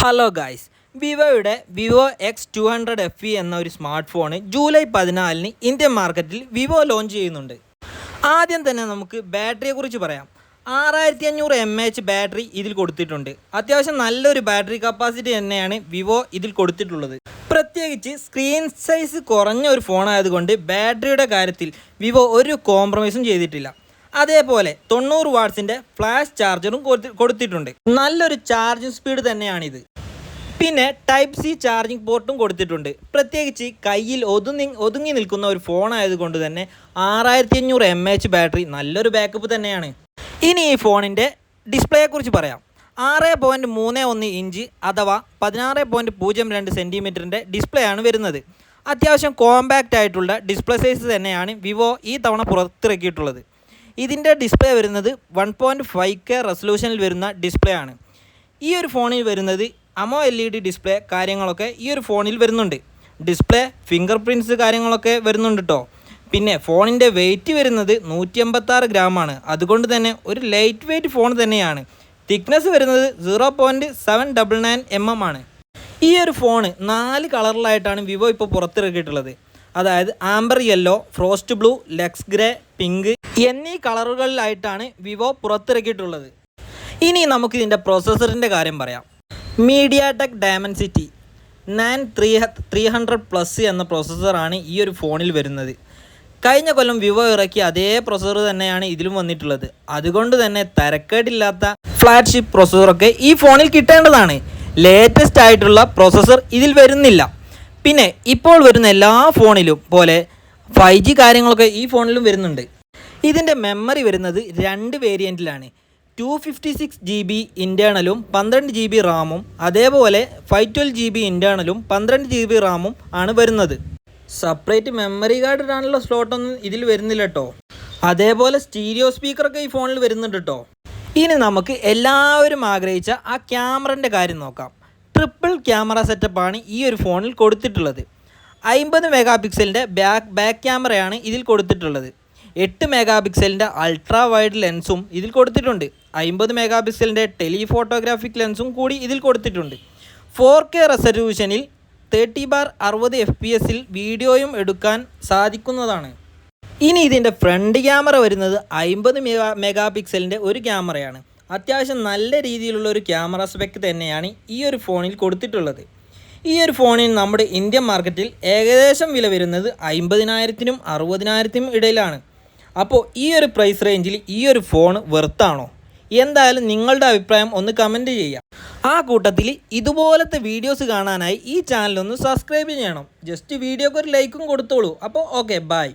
Hello guys വിവോയുടെ Vivo X two hundred F E എന്ന ഒരു smart phone July പതിനാലിന് Indian മാർക്കറ്റിൽ വിവോ ലോഞ്ച് ചെയ്യുന്നുണ്ട്. ആദ്യം തന്നെ നമുക്ക് ബാറ്ററിയെക്കുറിച്ച് പറയാം. ആറായിരത്തി അഞ്ഞൂറ് എം എച്ച് ബാറ്ററി ഇതിൽ കൊടുത്തിട്ടുണ്ട്. അത്യാവശ്യം നല്ലൊരു ബാറ്ററി കപ്പാസിറ്റി തന്നെയാണ് വിവോ ഇതിൽ കൊടുത്തിട്ടുള്ളത്. പ്രത്യേകിച്ച് സ്ക്രീൻ സൈസ് കുറഞ്ഞ ഒരു ഫോണായതുകൊണ്ട് ബാറ്ററിയുടെ കാര്യത്തിൽ വിവോ ഒരു കോംപ്രമൈസും ചെയ്തിട്ടില്ല. അതേപോലെ തൊണ്ണൂറ് വാട്ട്സിന്റെ ഫ്ലാഷ് ചാർജറും കൊടുത്തിട്ടുണ്ട്. നല്ലൊരു ചാർജിങ് സ്പീഡ് തന്നെയാണിത്. പിന്നെ ടൈപ്പ് സി ചാർജിങ് പോർട്ടും കൊടുത്തിട്ടുണ്ട്. പ്രത്യേകിച്ച് കയ്യിൽ ഒതുങ്ങി ഒതുങ്ങി നിൽക്കുന്ന ഒരു ഫോൺ ആയതുകൊണ്ട് തന്നെ ആറായിരത്തി അഞ്ഞൂറ് എം എച്ച് ബാറ്ററി നല്ലൊരു ബാക്കപ്പ് തന്നെയാണ്. ഇനി ഈ ഫോണിന്റെ ഡിസ്പ്ലേയെക്കുറിച്ച് പറയാം. ആറ് പോയിന്റ് മൂന്ന് ഒന്ന് ഇഞ്ച് അഥവാ പതിനാറ് പോയിന്റ് പൂജ്യം രണ്ട് സെന്റിമീറ്ററിന്റെ ഡിസ്പ്ലേ ആണ് വരുന്നത്. അത്യാവശ്യം കോമ്പാക്റ്റ് ആയിട്ടുള്ള ഡിസ്പ്ലേ സൈസ് തന്നെയാണ് വിവോ ഈ തവണ പുറത്തിറക്കിയിട്ടുള്ളത്. ഇതിന്റെ ഡിസ്പ്ലേ വരുന്നത് വൺ പോയിന്റ് ഫൈവ് കെ റെസൊല്യൂഷനിൽ വരുന്ന ഡിസ്പ്ലേ ആണ്. ഈ ഒരു ഫോണിൽ വരുന്നത് AMOLED display കാര്യങ്ങളൊക്കെ ഈ ഒരു ഫോണിൽ വരുന്നുണ്ട്. ഡിസ്പ്ലേ ഫിംഗർ പ്രിന്റ്സ് കാര്യങ്ങളൊക്കെ വരുന്നുണ്ട് കേട്ടോ പിന്നെ ഫോണിന്റെ വെയിറ്റ് വരുന്നത് നൂറ്റി അമ്പത്താറ് ഗ്രാമാണ് അതുകൊണ്ട് തന്നെ ഒരു ലൈറ്റ് വെയിറ്റ് ഫോൺ തന്നെയാണ്. തിക്നെസ് വരുന്നത് zero point seven double nine M M ആണ്. ഈ ഒരു ഫോണ് നാല് കളറിലായിട്ടാണ് വിവോ ഇപ്പോൾ പുറത്തിറക്കിയിട്ടുള്ളത്. അതായത് amber yellow frost blue luxe grey pink എന്നീ കളറുകളിലായിട്ടാണ് വിവോ പുറത്തിറക്കിയിട്ടുള്ളത്. ഇനി നമുക്ക് ഇതിന്റെ പ്രോസസ്സറിന്റെ കാര്യം പറയാം. MediaTek Dimensity nine three three hundred plus എന്ന പ്രോസസ്സറാണ് ഈ ഒരു ഫോണിൽ വരുന്നത്. കഴിഞ്ഞ കൊല്ലം വിവോ ഇറക്കിയ അതേ പ്രോസസ്സർ തന്നെയാണ് ഇതിലും വന്നിട്ടുള്ളത്. അതുകൊണ്ട് തന്നെ തരക്കേടില്ലാത്ത ഫ്ലാഗ്ഷിപ്പ് പ്രോസസ്സറൊക്കെ ഈ ഫോണിൽ കിട്ടേണ്ടതാണ്. ലേറ്റസ്റ്റ് ആയിട്ടുള്ള പ്രോസസ്സർ ഇതിൽ വരുന്നില്ല. പിന്നെ ഇപ്പോൾ വരുന്ന എല്ലാ ഫോണിലും പോലെ ഫൈവ് ജി കാര്യങ്ങളൊക്കെ ഈ ഫോണിലും വരുന്നുണ്ട്. ഇതിന്റെ മെമ്മറി വരുന്നത് രണ്ട് വേരിയന്റിലാണ് two fifty six G B ഇന്റേർണലും പന്ത്രണ്ട് ജി ബി റാമും അതേപോലെ ഫൈവ് ട്വൽവ് ജി ബി ഇന്റേർണലും പന്ത്രണ്ട് ജി ബി റാമും ആണ് വരുന്നത്. സെപ്പറേറ്റ് മെമ്മറി കാർഡ് ഇടാനുള്ള സ്ലോട്ടൊന്നും ഇതിൽ വരുന്നില്ല കേട്ടോ അതേപോലെ സ്റ്റീരിയോ സ്പീക്കറൊക്കെ ഈ ഫോണിൽ വരുന്നുണ്ട് കേട്ടോ ഇനി നമുക്ക് എല്ലാവരും ആഗ്രഹിച്ച ആ ക്യാമറന്റെ കാര്യം നോക്കാം. ട്രിപ്പിൾ ക്യാമറ സെറ്റപ്പാണ് ഈ ഒരു ഫോണിൽ കൊടുത്തിട്ടുള്ളത്. അമ്പത് മെഗാ പിക്സലിന്റെ ബാക്ക് ബാക്ക് ക്യാമറയാണ് ഇതിൽ കൊടുത്തിട്ടുള്ളത്. എട്ട് മെഗാ പിക്സലിന്റെ അൾട്രാ വൈഡ് ലെൻസും ഇതിൽ കൊടുത്തിട്ടുണ്ട്. അമ്പത് മെഗാ പിക്സലിന്റെ ടെലി ഫോട്ടോഗ്രാഫിക് ലെൻസും കൂടി ഇതിൽ കൊടുത്തിട്ടുണ്ട്. ഫോർ കെ റെസൊല്യൂഷനിൽ തേർട്ടി ബാർ അറുപത് എഫ് പി എസിൽ വീഡിയോയും എടുക്കാൻ സാധിക്കുന്നതാണ്. ഇനി ഇതിന്റെ ഫ്രണ്ട് ക്യാമറ വരുന്നത് അമ്പത് മെഗാ മെഗാ പിക്സലിന്റെ ഒരു ക്യാമറയാണ് അത്യാവശ്യം നല്ല രീതിയിലുള്ള ഒരു ക്യാമറ സ്പെക്ക് തന്നെയാണ് ഈ ഒരു ഫോണിൽ കൊടുത്തിട്ടുള്ളത്. ഈ ഒരു ഫോണിന് നമ്മുടെ ഇന്ത്യൻ മാർക്കറ്റിൽ ഏകദേശം വില വരുന്നത് അമ്പതിനായിരത്തിനും അറുപതിനായിരത്തിനും ഇടയിലാണ്. അപ്പോൾ ഈ ഒരു പ്രൈസ് റേഞ്ചിൽ ഈ ഒരു ഫോൺ വെറുത്താണോ എന്തായാലും നിങ്ങളുടെ അഭിപ്രായം ഒന്ന് കമന്റ് ചെയ്യാം ആ കൂട്ടത്തിൽ ഇതുപോലത്തെ വീഡിയോസ് കാണാനായി ഈ ചാനലൊന്ന് സബ്സ്ക്രൈബ് ചെയ്യണം. ജസ്റ്റ് വീഡിയോക്ക് ഒരു ലൈക്കും കൊടുത്തോളൂ. അപ്പോൾ ഓക്കെ ബൈ